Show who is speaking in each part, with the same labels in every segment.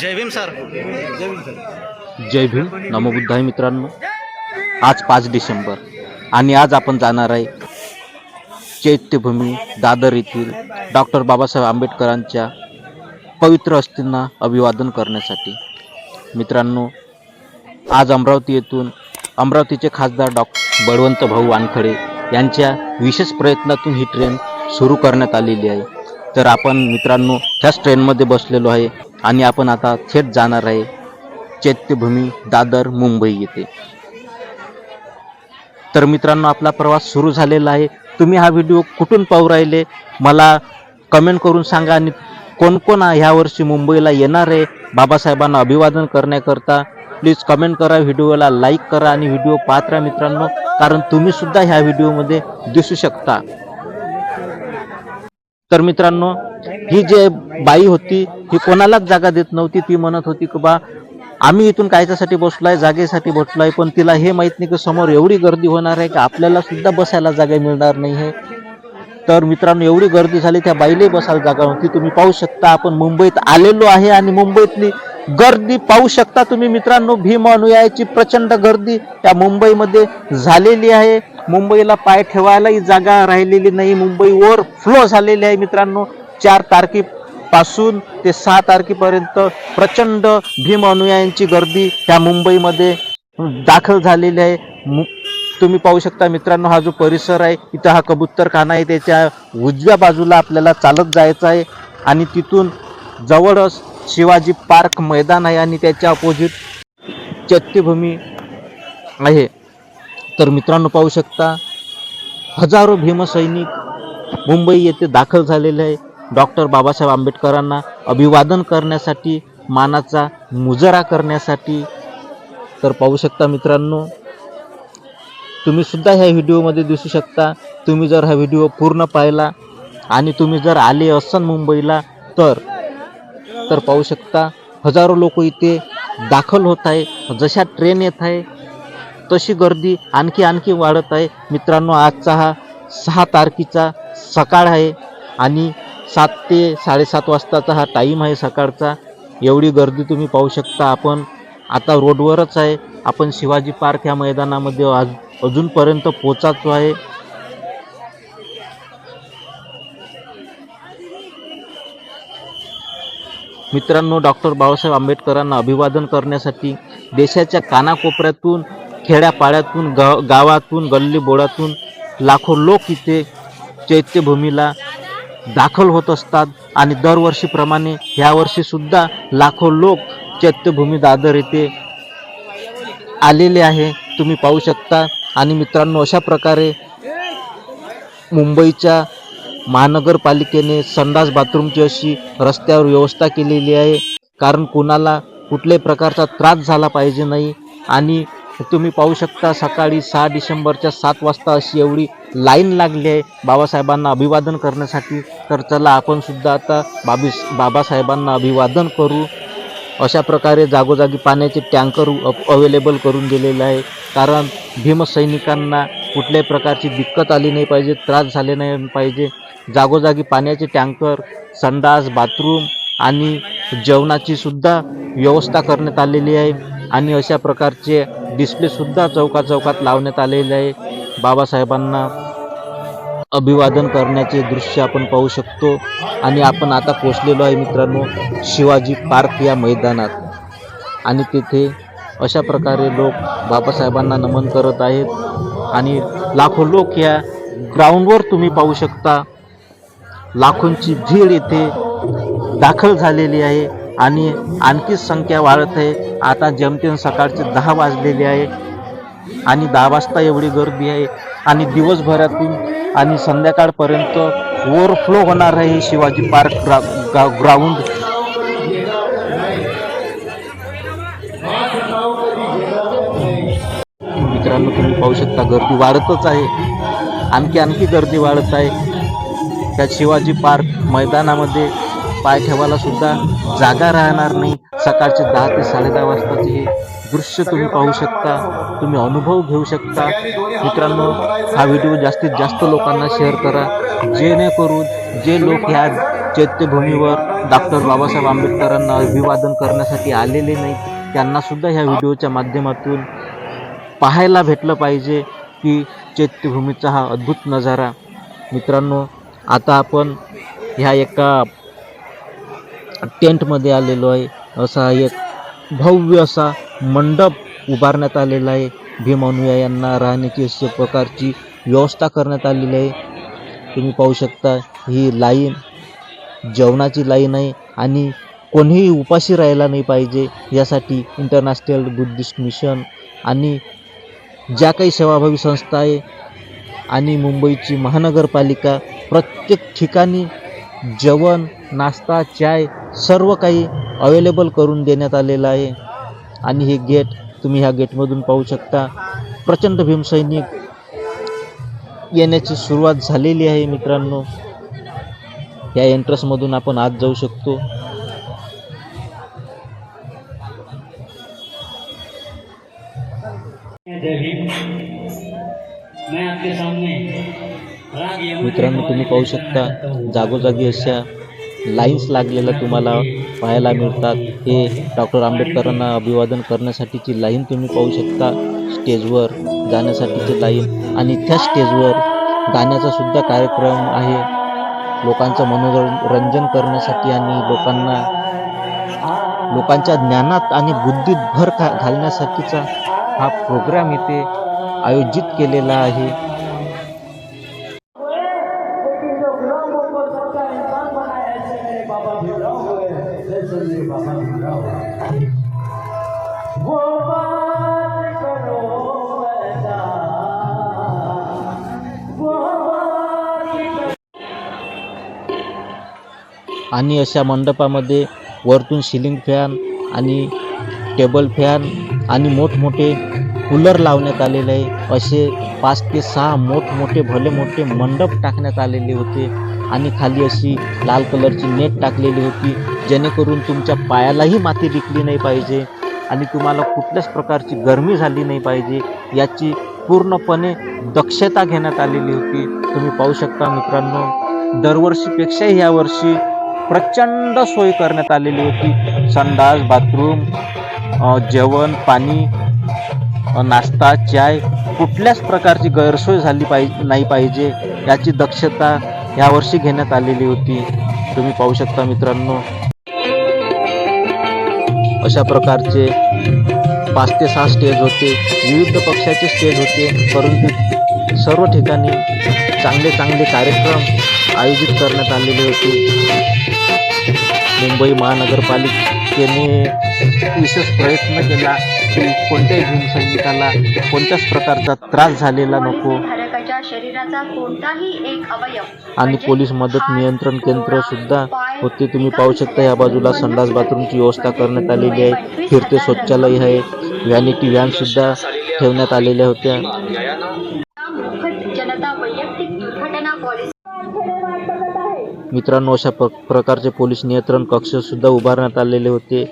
Speaker 1: जय Bhim sir.
Speaker 2: जय भीम. नमो बुद्धाय मित्रांनो. आज पाच डिसेंबर आणि आज आपण जाणार आहे चैत्यभूमी दादर येथील डॉक्टर बाबासाहेब आंबेडकरांच्या पवित्र अस्थींना अभिवादन करण्यासाठी. मित्रांनो आज अमरावती येथून अमरावतीचे खासदार डॉ बळवंत भाऊ वानखडे यांच्या विशेष प्रयत्नातून ही ट्रेन सुरू करण्यात आलेली आहे. तर आपण मित्रांनो त्याच ट्रेनमध्ये बसलेलो आहे आणि आपण आता थेट जाणार आहे चैत्यभूमी दादर मुंबई येथे. तर मित्रांनो आपला प्रवास सुरू झालेला आहे. तुम्ही हा व्हिडिओ कुठून पाहू राहिले? मला कमेंट करून सांगा आणि कोण कोण ह्या वर्षी मुंबईला येणार आहे? बाबासाहेबांना अभिवादन करण्याकरता प्लीज कमेंट करा व्हिडिओला लाईक करा आणि व्हिडिओ पाहत राहा मित्रांनो. कारण तुम्ही सुद्धा ह्या व्हिडिओमध्ये दिसू शकता. तर मित्रांनो ही जे बाई होती ही कोणालाच जागा देत नव्हती. ती म्हणत होती की बा आम्ही इथून कायच्यासाठी बसलोय जागेसाठी बसलोय पण तिला हे माहीत नाही की समोर एवढी गर्दी होणार आहे की आपल्याला सुद्धा बसायला जागा मिळणार नाही आहे. तर मित्रांनो एवढी गर्दी झाली त्या बाईलाही बसायला जागा नव्हती. तुम्ही पाहू शकता आपण मुंबईत आलेलो आहे आणि मुंबईतली गर्दी पाहू शकता तुम्ही मित्रांनो भीम अनुयायाची प्रचंड गर्दी त्या मुंबईमध्ये झालेली आहे. मुंबईला पाय ठेवायलाही जागा राहिलेली नाही. मुंबई ओव्हर फ्लो झालेली आहे मित्रांनो. चार तारखेपासून ते सहा तारखेपर्यंत प्रचंड भीम अनुयायांची गर्दी त्या मुंबईमध्ये दाखल झालेली आहे. मु- तुम्ही पाहू शकता मित्रांनो हा जो परिसर आहे इथं हा कबुतरखाना आहे. त्याच्या उजव्या बाजूला आपल्याला चालत जायचं आहे. आणि तिथून जवळच शिवाजी पार्क मैदान आहे आणि त्याच्या अपोजिट चैत्यभूमी आहे. तर मित्रांनो पाहू शकता हजारो भीमसैनिक मुंबई येथे दाखल झालेले आहे. डॉक्टर बाबासाहेब आंबेडकरांना अभिवादन करण्यासाठी मानाचा मुजरा करण्यासाठी. तर पाहू शकता मित्रांनो तुम्ही सुद्धा ह्या व्हिडिओमध्ये दिसू शकता. तुम्ही जर हा व्हिडिओ पूर्ण पाहिला आणि तुम्ही जर आले असन मुंबईला तर तर पाहू शकता हजारो लोक इथे दाखल होत आहे. जशा ट्रेन येत आहे तशी गर्दी आणखी आणखी वाढत आहे. मित्रांनो आजचा हा सहा तारखेचा सकाळ आहे आणि सात ते साडेसात वाजताचा हा टाईम आहे सकाळचा. एवढी गर्दी तुम्ही पाहू शकता. आपण आता रोडवरच आहे. आपण शिवाजी पार्क ह्या मैदानामध्ये आज अजूनपर्यंत पोचायचो आहे. मित्रांनो डॉक्टर बाबासाहेब आंबेडकरांना अभिवादन करण्यासाठी देशाच्या कानाकोपऱ्यातून खेड्यापाड्यातून गाव गावातून गल्लीबोळातून लाखो लोक इथे चैत्यभूमीला दाखल होत असतात आणि दरवर्षीप्रमाणे ह्यावर्षीसुद्धा लाखो लोक चैत्यभूमी दादर येथे आलेले आहे. तुम्ही पाहू शकता. आणि मित्रांनो अशा प्रकारे मुंबईच्या महानगरपालिकेने संडास बाथरूमची अशी रस्त्यावर व्यवस्था केलेली आहे. कारण कोणाला कुठल्याही प्रकारचा त्रास झाला पाहिजे नाही. आणि तुम्ही पाहू शकता सकाळी सहा डिसेंबरच्या सात वाजता अशी एवढी लाईन लागली आहे बाबासाहेबांना अभिवादन करण्यासाठी. तर चला आपणसुद्धा आता बाबी बाबासाहेबांना अभिवादन करू. अशा प्रकारे जागोजागी पाण्याचे टँकर अवेलेबल करून दिलेले आहे. कारण भीमसैनिकांना कुठल्याही प्रकारची दिक्कत आली नाही पाहिजे त्रास झाले नाही पाहिजे. जागोजागी पाण्याचे टँकर संडास बाथरूम आणि जेवणाची सुद्धा व्यवस्था करण्यात आलेली आहे. आणि अशा प्रकारचे डिस्प्लेसुद्धा चौका चौकात लावण्यात आलेले आहे. बाबासाहेबांना अभिवादन करण्याचे दृश्य आपण पाहू शकतो. आणि आपण आता पोचलेलो आहे मित्रांनो शिवाजी पार्क या मैदानात. आणि तिथे अशा प्रकारे लोक बाबासाहेबांना नमन करत आहेत. आणि लाखो लोक या ग्राउंडवर तुम्ही पाहू शकता. लाखोंची भीड येथे दाखल झालेली आहे आणि आणखी संख्या वाढत आहे. आता जेमतेम सकाळचे दहा वाजलेले आहे आणि दहा वाजता एवढी गर्दी आहे आणि दिवसभरातून आणि संध्याकाळपर्यंत ओव्हरफ्लो होणार आहे शिवाजी पार्क ग्रा ग्राउंड मित्रांनो तुम्ही पाहू शकता गर्दी वाढतच आहे. आणखी आणखी गर्दी वाढत आहे. त्या शिवाजी पार्क मैदानामध्ये पाय ठेवायला सुद्धा जागा राहणार नाही. सकाळचे दहा ते साडेदहा वाजताचे हे दृश्य तुम्ही पाहू शकता तुम्ही अनुभव घेऊ शकता. मित्रांनो हा व्हिडिओ जास्तीत जास्त लोकांना शेअर करा. जेणेकरून जे लोक ह्या चैत्यभूमीवर डॉक्टर बाबासाहेब आंबेडकरांना अभिवादन करण्यासाठी आलेले नाहीत त्यांनासुद्धा ह्या व्हिडिओच्या माध्यमातून पाहायला भेटलं पाहिजे की चैत्यभूमीचा हा अद्भुत नजारा. मित्रांनो आता आपण ह्या एका टेंटमध्ये आलेलो आहे. असा एक भव्य असा मंडप उभारण्यात आलेला आहे. भीमानुया यांना राहण्याची अशा प्रकारची व्यवस्था करण्यात आलेली आहे. तुम्ही पाहू शकता ही लाईन जेवणाची लाईन आहे आणि कोणीही उपाशी राहायला नाही पाहिजे. यासाठी इंटरनॅशनल बुद्धिस्ट मिशन आणि ज्या काही सेवाभावी संस्था आहे आणि मुंबईची महानगरपालिका प्रत्येक ठिकाणी जेवण नाश्ता चाय सर्व काही अवेलेबल करून देण्यात आलेलं आहे. आणि हे गेट तुम्ही ह्या गेटमधून पाहू शकता. प्रचंड भीमसैनिक येण्याची सुरुवात झालेली आहे मित्रांनो. या एंट्रन्समधून आपण आत जाऊ शकतो. मित्रांनो तुम्ही पाहू शकता जागोजागी अशा लाईन्स लागलेल्या तुम्हाला पाहायला मिळतात. हे डॉक्टर आंबेडकरांना अभिवादन करण्यासाठीची लाईन तुम्ही पाहू शकता. स्टेजवर जाण्यासाठीची लाईन आणि त्या स्टेजवर गाण्याचा सुद्धा कार्यक्रम आहे. लोकांचं मनोरंजन करण्यासाठी आणि लोकांना लोकांच्या ज्ञानात आणि बुद्धीत भर घा घालण्यासाठीचा हा प्रोग्राम इथे आयोजित केलेला आहे. आणि अशा मंडपामध्ये वरतून सिलिंग फॅन आणि टेबल फॅन आणि मोठमोठे कूलर लावण्यात आलेले आहे. असे पाच ते सहा मोठमोठे भले मोठे मंडप टाकण्यात आलेले होते. आणि खाली अशी लाल कलरची नेट टाकलेली होती. जेणेकरून तुमच्या पायालाही माती टिकली नाही पाहिजे आणि तुम्हाला कुठल्याच प्रकारची गरमी झाली नाही पाहिजे. याची पूर्णपणे दक्षता घेण्यात आलेली होती. तुम्ही पाहू शकता मित्रांनो दरवर्षीपेक्षाही यावर्षी प्रचंड सोय करण्यात आलेली होती. संडास बाथरूम जेवण पाणी नाश्ता चाय कुठल्याच प्रकारची गैरसोय झाली पाहिजे नाही पाहिजे याची दक्षता यावर्षी घेण्यात आलेली होती. तुम्ही पाहू शकता मित्रांनो. अशा प्रकारचे पाच ते सहा स्टेज होते. विविध पक्षाचे स्टेज होते. परंतु सर्व ठिकाणी चांगले चांगले कार्यक्रम आयोजित करण्यात आलेले होते. मुंबई महानगरपालिकेने विशेष प्रयत्न केला की कोणत्याही भीमसैनिकाला कोणत्याच प्रकारचा त्रास झालेला नको. आणि
Speaker 3: म्हणजे
Speaker 2: पोलीस मदत नियंत्रण केंद्र सुद्धा होते. तुम्ही पाहू शकता या बाजूला
Speaker 3: ठिकाणी
Speaker 2: संडास बाथरूमची व्यवस्था करण्यात आलेली आहे. फिरते शौचालय आहे. व्हॅनिटी व्हॅन सुद्धा ठेवण्यात आलेल्या होत्या. मित्रांनो अशा प्र प्रकारचे पोलीस नियंत्रण कक्षसुद्धा उभारण्यात आलेले होते.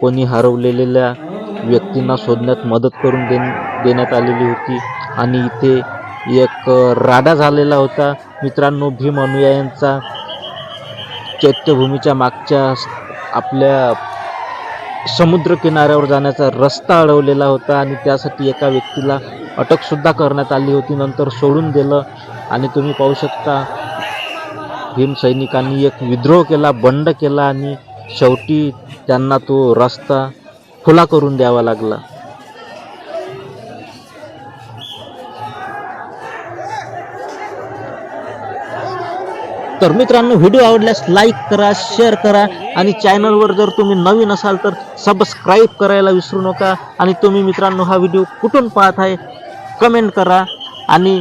Speaker 2: कोणी हरवलेल्या व्यक्तींना शोधण्यात मदत करून दे देण्यात आलेली होती. आणि इथे एक राडा झालेला होता. मित्रांनो भीम अनुयायांचा चैत्यभूमीच्या मागच्या आपल्या समुद्र किनाऱ्यावर जाण्याचा रस्ता अडवलेला होता आणि त्यासाठी एका व्यक्तीला अटकसुद्धा करण्यात आली होती. नंतर सोडून दिलं. आणि तुम्ही पाहू शकता भीमसैनिकांनी एक विद्रोह केला बंड केला आणि शेवटी त्यांना तो रस्ता खुला करून द्यावा लागला. तर मित्रांनो व्हिडिओ आवडल्यास लाईक करा शेअर करा आणि चॅनलवर जर तुम्ही नवीन असाल तर सबस्क्राईब करायला विसरू नका. आणि तुम्ही मित्रांनो हा व्हिडिओ कुठून पाहत आहे? कमेंट करा आणि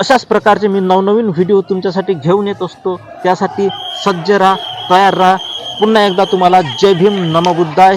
Speaker 2: अशाच प्रकारचे मी नवनवीन व्हिडिओ तुमच्यासाठी घेऊन येत असतो. त्यासाठी सज्ज राहा तयार राहा. पुन्हा एकदा तुम्हाला जय भीम नमबुद्धाय